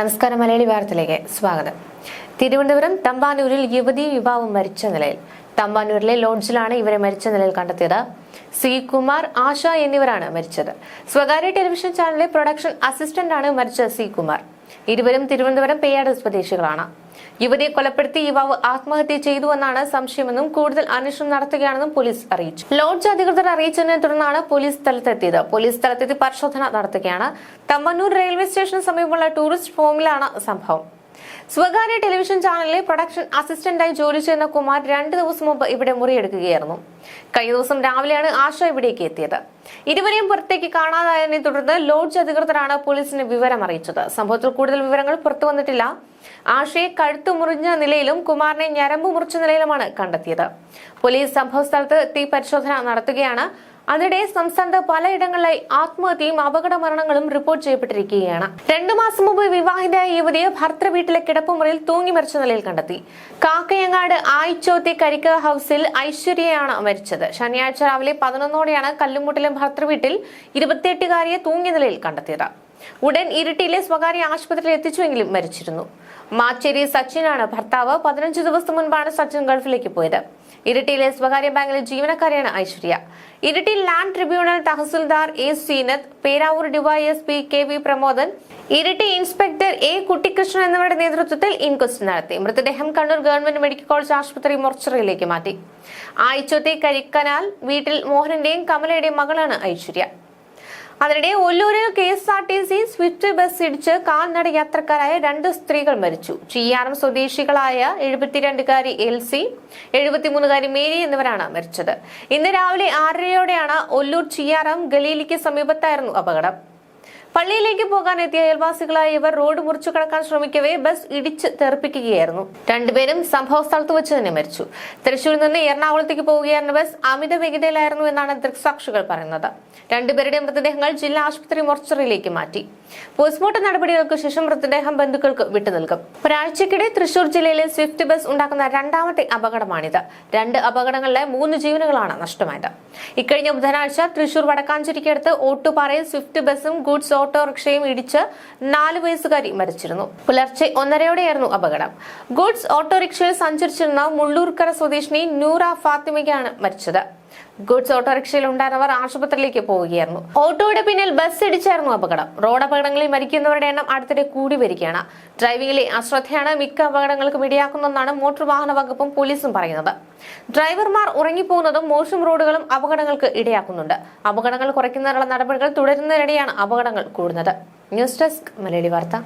നമസ്കാരം മലയാളി വാർത്തയിലേക്ക് സ്വാഗതം. തിരുവനന്തപുരം തമ്പാനൂരിൽ യുവതി യുവാവ് മരിച്ച നിലയിൽ. തമ്പാനൂരിലെ ലോഡ്ജിലാണ് ഇവരെ മരിച്ച നിലയിൽ കണ്ടെത്തിയത്. സി കുമാർ ആശ എന്നിവരാണ് മരിച്ചത്. സ്വകാര്യ ടെലിവിഷൻ ചാനലിലെ പ്രൊഡക്ഷൻ അസിസ്റ്റന്റാണ് മരിച്ച സി കുമാർ. ഇരുവരും തിരുവനന്തപുരം പേയാട് സ്വദേശികളാണ് യുവതിയെ കൊലപ്പെടുത്തി യുവാവ് ആത്മഹത്യ ചെയ്തുവെന്നാണ് സംശയമെന്നും കൂടുതൽ അന്വേഷണം നടത്തുകയാണെന്നും പോലീസ് അറിയിച്ചു. ലോഡ്ജ് അധികൃതർ അറിയിച്ചതിനെ തുടർന്നാണ് പോലീസ് സ്ഥലത്തെത്തിയത്. പോലീസ് സ്ഥലത്തെത്തി പരിശോധന നടത്തുകയാണ്. തമ്മന്നൂർ റെയിൽവേ സ്റ്റേഷന് സമീപമുള്ള ടൂറിസ്റ്റ് ഹോമിലാണ് സംഭവം. സ്വകാര്യ ടെലിവിഷൻ ചാനലിലെ പ്രൊഡക്ഷൻ അസിസ്റ്റന്റായി ജോലി ചെയ്യുന്ന കുമാർ രണ്ട് ദിവസം മുമ്പ് ഇവിടെ മുറിയെടുക്കുകയായിരുന്നു. കഴിഞ്ഞ ദിവസം രാവിലെയാണ് ആശ ഇവിടേക്ക് എത്തിയത്. ഇരുവരെയും പുറത്തേക്ക് കാണാതായതിനെ തുടർന്ന് ലോഡ്ജ് അധികൃതരാണ് പോലീസിന് വിവരം അറിയിച്ചത് സംഭവത്തിൽ കൂടുതൽ വിവരങ്ങൾ പുറത്തു വന്നിട്ടില്ല. ആശയെ കഴുത്തു മുറിഞ്ഞ നിലയിലും കുമാറിനെ ഞരമ്പ് മുറിച്ച നിലയിലുമാണ് കണ്ടെത്തിയത്. പോലീസ് സംഭവ സ്ഥലത്ത് എത്തി പരിശോധന നടത്തുകയാണ്. അതിനിടെ സംസ്ഥാനത്ത് പലയിടങ്ങളിലായി ആത്മഹത്യയും അപകട മരണങ്ങളും റിപ്പോർട്ട് ചെയ്യപ്പെട്ടിരിക്കുകയാണ്. രണ്ടു മാസം മുമ്പ് വിവാഹിതയായ യുവതിയെ ഭർത്തൃ വീട്ടിലെ കിടപ്പുമുറിയിൽ തൂങ്ങി മരിച്ച നിലയിൽ കണ്ടെത്തി. കാക്കയങ്ങാട് ആയിച്ചോത്തി കരിക്ക ഹൌസിൽ ഐശ്വര്യയാണ് മരിച്ചത്. ശനിയാഴ്ച രാവിലെ പതിനൊന്നോടെയാണ് കല്ലുമുട്ടിലെ ഭർത്തൃ വീട്ടിൽ ഇരുപത്തിയെട്ടുകാരിയെ തൂങ്ങിയ നിലയിൽ കണ്ടെത്തിയത്. ഉടൻ ഇരിട്ടിയിലെ സ്വകാര്യ ആശുപത്രിയിൽ എത്തിച്ചുവെങ്കിലും മരിച്ചിരുന്നു. മാച്ചേരി സച്ചിനാണ് ഭർത്താവ് പതിനഞ്ച് ദിവസം മുൻപാണ് സച്ചിൻ ഗൾഫിലേക്ക് പോയത്. ഇരിട്ടിയിലെ സ്വകാര്യ ബാങ്കിലെ ജീവനക്കാരിയാണ് Aishwarya. Iritty land tribunal tahsildar A Seenath Peravoor DYSP K V Pramodan Iritty inspector A Kuttikrishnan എന്നിവരുടെ നേതൃത്വത്തിൽ ഇൻക്വസ്റ്റ് നടത്തി. മൃതദേഹം കണ്ണൂർ ഗവൺമെന്റ് മെഡിക്കൽ കോളേജ് ആശുപത്രി മൊർച്ചറിയിലേക്ക് മാറ്റി. ആയിച്ചോത്തെ കരിക്കനാൽ വീട്ടിൽ മോഹനന്റെയും കമലയുടെയും മകളാണ് ഐശ്വര്യ. അതിനിടെ ഒല്ലൂരിൽ K S R T C swift bus ഇടിച്ച് കാൽനട യാത്രക്കാരായ രണ്ട് സ്ത്രീകൾ മരിച്ചു. ചിയ്യാറം സ്വദേശികളായ എഴുപത്തിരണ്ടുകാരി എൽ സി എഴുപത്തിമൂന്നുകാരി മേരി എന്നിവരാണ് മരിച്ചത്. ഇന്ന് രാവിലെ ആറരയോടെയാണ് ഒല്ലൂർ ചിയ്യാറം ഗലീലിക്ക് സമീപത്തായിരുന്നു അപകടം. പള്ളിയിലേക്ക് പോകാൻ എത്തിയ അയൽവാസികളായ ഇവർ റോഡ് മുറിച്ചു കടക്കാൻ ശ്രമിക്കവേ ബസ് ഇടിച്ച് തെറിപ്പിക്കുകയായിരുന്നു. രണ്ടുപേരും സംഭവ സ്ഥലത്ത് വെച്ച് തന്നെ മരിച്ചു. തൃശൂരിൽ നിന്ന് എറണാകുളത്തേക്ക് പോവുകയായിരുന്ന ബസ് അമിത വേഗതയിലായിരുന്നു എന്നാണ് ദൃക്സാക്ഷികൾ പറയുന്നത്. രണ്ടുപേരുടെ മൃതദേഹങ്ങൾ ജില്ലാ ആശുപത്രി മോർച്ചറിയിലേക്ക് മാറ്റി. പോസ്റ്റ്മോർട്ടം നടപടികൾക്ക് ശേഷം മൃതദേഹം ബന്ധുക്കൾക്ക് വിട്ടുനൽകും ഒരാഴ്ചക്കിടെ തൃശൂർ ജില്ലയിലെ സ്വിഫ്റ്റ് ബസ് ഉണ്ടാക്കുന്ന രണ്ടാമത്തെ അപകടമാണിത്. രണ്ട് അപകടങ്ങളിലെ മൂന്ന് ജീവനുകളാണ് നഷ്ടമായത്. ഇക്കഴിഞ്ഞ ബുധനാഴ്ച തൃശൂർ വടക്കാഞ്ചേരിക്കടുത്ത് ഓട്ടുപാറയിൽ സ്വിഫ്റ്റ് ബസും ഗുഡ്സ് ഓട്ടോറിക്ഷയും ഇടിച്ച് നാല് വയസ്സുകാരി മരിച്ചിരുന്നു. പുലർച്ചെ ഒന്നരയോടെയായിരുന്നു അപകടം. ഗുഡ്സ് ഓട്ടോറിക്ഷയിൽ സഞ്ചരിച്ചിരുന്ന മുള്ളൂർക്കര സ്വദേശിനി നൂറ ഫാത്തിമയ്ക്കാണ് മരിച്ചത്. ഗുഡ്സ് ഓട്ടോറിക്ഷയിൽ ഉണ്ടായിരുന്നവർ ആശുപത്രിയിലേക്ക് പോവുകയായിരുന്നു. ഓട്ടോയുടെ പിന്നിൽ ബസ് ഇടിച്ചായിരുന്നു അപകടം. റോഡ് അപകടങ്ങളിൽ മരിക്കുന്നവരുടെ എണ്ണം അടുത്തിടെ കൂടി വരികയാണ്. ഡ്രൈവിംഗിലെ അശ്രദ്ധയാണ് മിക്ക അപകടങ്ങൾക്കും ഇടയാക്കുന്നതെന്നാണ് മോട്ടോർ വാഹന വകുപ്പും പോലീസും പറയുന്നത്. ഡ്രൈവർമാർ ഉറങ്ങിപ്പോകുന്നതും മോശം റോഡുകളും അപകടങ്ങൾക്ക് ഇടയാക്കുന്നുണ്ട്. അപകടങ്ങൾ കുറയ്ക്കുന്നതിനുള്ള നടപടികൾ തുടരുന്നതിനിടെയാണ് അപകടങ്ങൾ കൂടുന്നത്. ന്യൂസ് ഡെസ്ക് മലയാളി വാർത്ത.